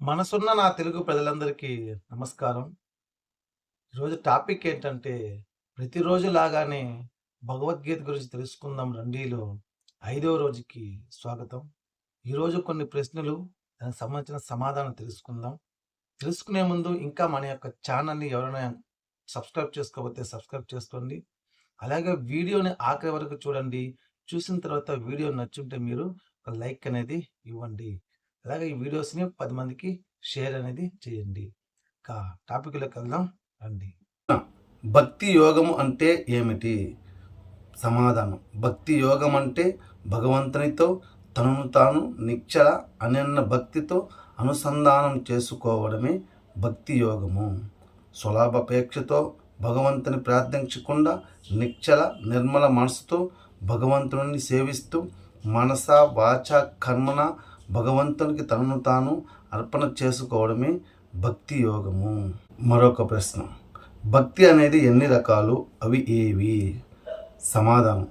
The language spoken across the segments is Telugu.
మనసున్న నా తెలుగు ప్రజలందరికీ నమస్కారం. ఈరోజు టాపిక్ ఏంటంటే, ప్రతిరోజు లాగానే భగవద్గీత గురించి తెలుసుకుందాం రండిలో ఐదవ రోజుకి స్వాగతం. ఈరోజు కొన్ని ప్రశ్నలు, దానికి సంబంధించిన సమాధానం తెలుసుకుందాం. తెలుసుకునే ముందు ఇంకా మన యొక్క ఛానల్‌ని ఎవరైనా సబ్స్క్రైబ్ చేసుకోకపోతే సబ్స్క్రైబ్ చేసుకోండి. అలాగే వీడియోని ఆఖరి వరకు చూడండి. చూసిన తర్వాత వీడియో నచ్చుంటే మీరు ఒక లైక్ అనేది ఇవ్వండి. అలాగే ఈ వీడియోస్‌ని పది మందికి షేర్ అనేది చేయండి. ఇక టాపిక్‌లోకి వెళ్దాం రండి. భక్తి యోగము అంటే ఏమిటి? సమాధానం. భక్తి యోగం అంటే భగవంతునితో తనను తాను నిచ్చల అనన్న భక్తితో అనుసంధానం చేసుకోవడమే భక్తి యోగము. స్వలాభాపేక్షతో భగవంతుని ప్రార్థించకుండా నిచ్చల నిర్మల మనసుతో భగవంతుని సేవిస్తూ మనస వాచ కర్మన భగవంతునికి తనను తాను అర్పణ చేసుకోవడమే భక్తి యోగము. మరొక ప్రశ్న. భక్తి అనేది ఎన్ని రకాలు? అవి ఏవి? సమాధానం.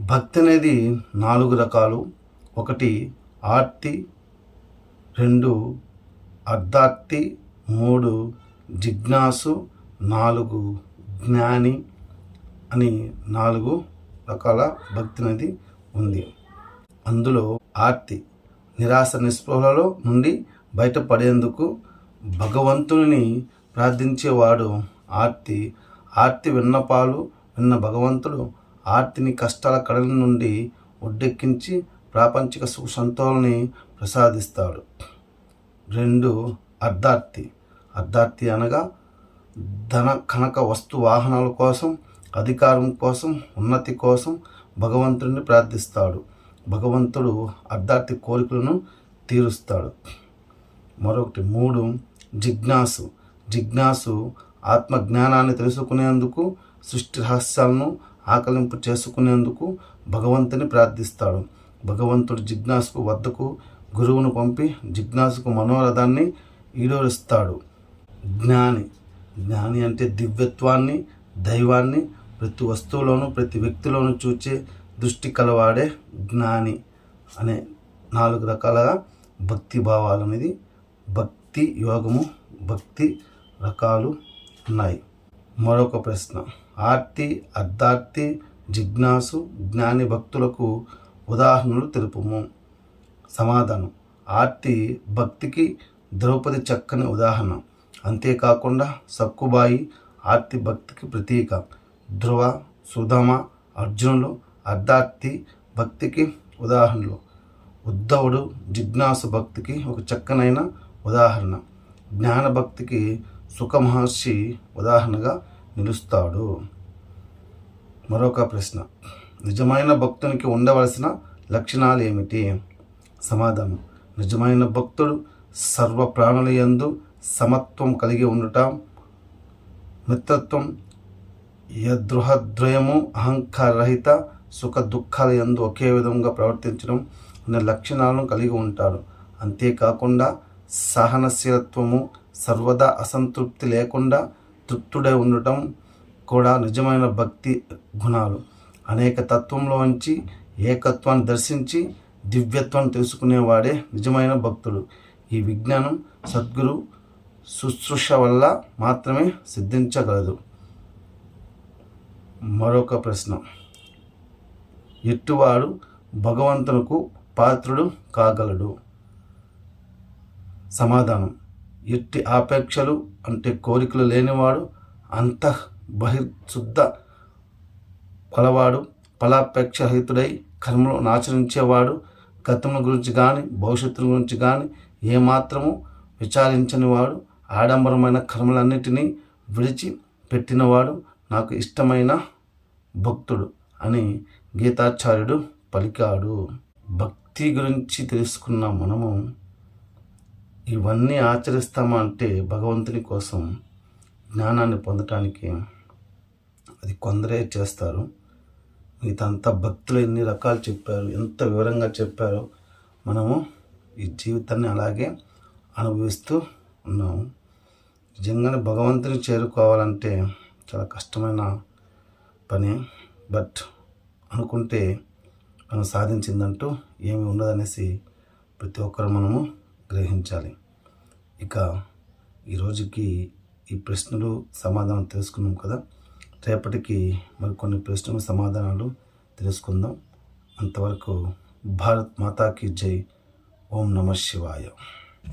భక్తి అనేది నాలుగు రకాలు. ఒకటి ఆర్తి, రెండు అర్ధార్తి, మూడు జిజ్ఞాసు, నాలుగు జ్ఞాని అని నాలుగు రకాల భక్తి అనేది ఉంది. అందులో ఆర్తి నిరాశ నిస్పృహలలో నుండి బయటపడేందుకు భగవంతుని ప్రార్థించేవాడు ఆర్తి. ఆర్తి విన్నపాలు విన్న భగవంతుడు ఆర్తిని కష్టాల కడల నుండి ఒడ్డెక్కించి ప్రాపంచిక సుఖ సంతోలని ప్రసాదిస్తాడు. రెండు అర్ధార్తి. అర్ధార్తి అనగా ధన కనక వస్తు వాహనాల కోసం, అధికారం కోసం, ఉన్నతి కోసం భగవంతుడిని ప్రార్థిస్తాడు. భగవంతుడు అర్ధార్థి కోరికలను తీరుస్తాడు. మరొకటి మూడు జిజ్ఞాసు. జిజ్ఞాసు ఆత్మ జ్ఞానాన్ని తెలుసుకునేందుకు, సృష్టి రహస్యాలను ఆకలింపు చేసుకునేందుకు భగవంతుని ప్రార్థిస్తాడు. భగవంతుడు జిజ్ఞాసుకు వద్దకు గురువును పంపి జిజ్ఞాసుకు మనోరథాన్ని ఈడేరుస్తాడు. జ్ఞాని. జ్ఞాని అంటే దివ్యత్వాన్ని, దైవాన్ని ప్రతి వస్తువులోను, ప్రతి వ్యక్తిలోనూ చూచే దృష్టి కలవాడే జ్ఞాని అనే నాలుగు రకాలుగా భక్తి భావాలు అనేది భక్తి యోగము, భక్తి రకాలు ఉన్నాయి. మరొక ప్రశ్న. ఆర్తి, అర్ధార్తి, జిజ్ఞాసు, జ్ఞాని భక్తులకు ఉదాహరణలు తెలుపుము. సమాధానం. ఆర్తి భక్తికి ద్రౌపది చక్కని ఉదాహరణ. అంతేకాకుండా సక్కుబాయి ఆర్తి భక్తికి ప్రతీక. ధ్రువ, సుధమ అర్జునులు అర్ధాక్తి భక్తికి ఉదాహరణలు. ఉద్ధవుడు జిజ్ఞాసు భక్తికి ఒక చక్కనైన ఉదాహరణ. జ్ఞాన భక్తికి సుఖ మహర్షి ఉదాహరణగా నిలుస్తాడు. మరొక ప్రశ్న. నిజమైన భక్తునికి ఉండవలసిన లక్షణాలు ఏమిటి? సమాధానం. నిజమైన భక్తుడు సర్వ ప్రాణుల యందు సమత్వం కలిగి ఉండటం మిత్రత్వం, యదృహద్వయము, అహంకారరహిత, సుఖ దుఃఖాల యందు ఒకే విధంగా ప్రవర్తించడం అనే లక్షణాలను కలిగి ఉంటాడు. అంతేకాకుండా సహనశీలత్వము, సర్వదా అసంతృప్తి లేకుండా తృప్తుడై ఉండటం కూడా నిజమైన భక్తి గుణాలు. అనేక తత్వంలోంచి ఏకత్వాన్ని దర్శించి దివ్యత్వాన్ని తెలుసుకునేవాడే నిజమైన భక్తుడు. ఈ విజ్ఞానం సద్గురు శుశ్రూష వల్ల మాత్రమే సిద్ధించగలదు. మరొక ప్రశ్న. ఎట్టివాడు భగవంతునకు పాత్రుడు కాగలడు? సమాధానం. ఎట్టి ఆపేక్షలు అంటే కోరికలు లేనివాడు, అంత బహిర్శుద్ధ కలవాడు, ఫలాపేక్షరహితుడై కర్మలను ఆచరించేవాడు, గతమును గురించి కానీ భవిష్యత్తు గురించి కానీ ఏమాత్రము విచారించనివాడు, ఆడంబరమైన కర్మలన్నిటినీ విడిచి పెట్టినవాడు నాకు ఇష్టమైన భక్తుడు అని గీతాచార్యుడు పలికాడు. భక్తి గురించి తెలుసుకున్న మనము ఇవన్నీ ఆచరిస్తామా అంటే భగవంతుని కోసం జ్ఞానాన్ని పొందటానికి అది కొందరే చేస్తారు. మిగతా భక్తులు ఎన్ని రకాలు చెప్పారు, ఎంత వివరంగా చెప్పారో మనము ఈ జీవితాన్ని అలాగే అనుభవిస్తూ ఉన్నాము. నిజంగానే భగవంతుని చేరుకోవాలంటే చాలా కష్టమైన పని. బట్ అనుకుంటే మనం సాధించిందంటూ ఏమి ఉండదనేసి ప్రతి ఒక్కరు మనము గ్రహించాలి. ఇక ఈ రోజుకి ఈ ప్రశ్నలు సమాధానం తెలుసుకున్నాం కదా. రేపటికి మరికొన్ని ప్రశ్నలు సమాధానాలు తెలుసుకుందాం. అంతవరకు భారత్ మాతాకి జై. ఓం నమ శివాయ.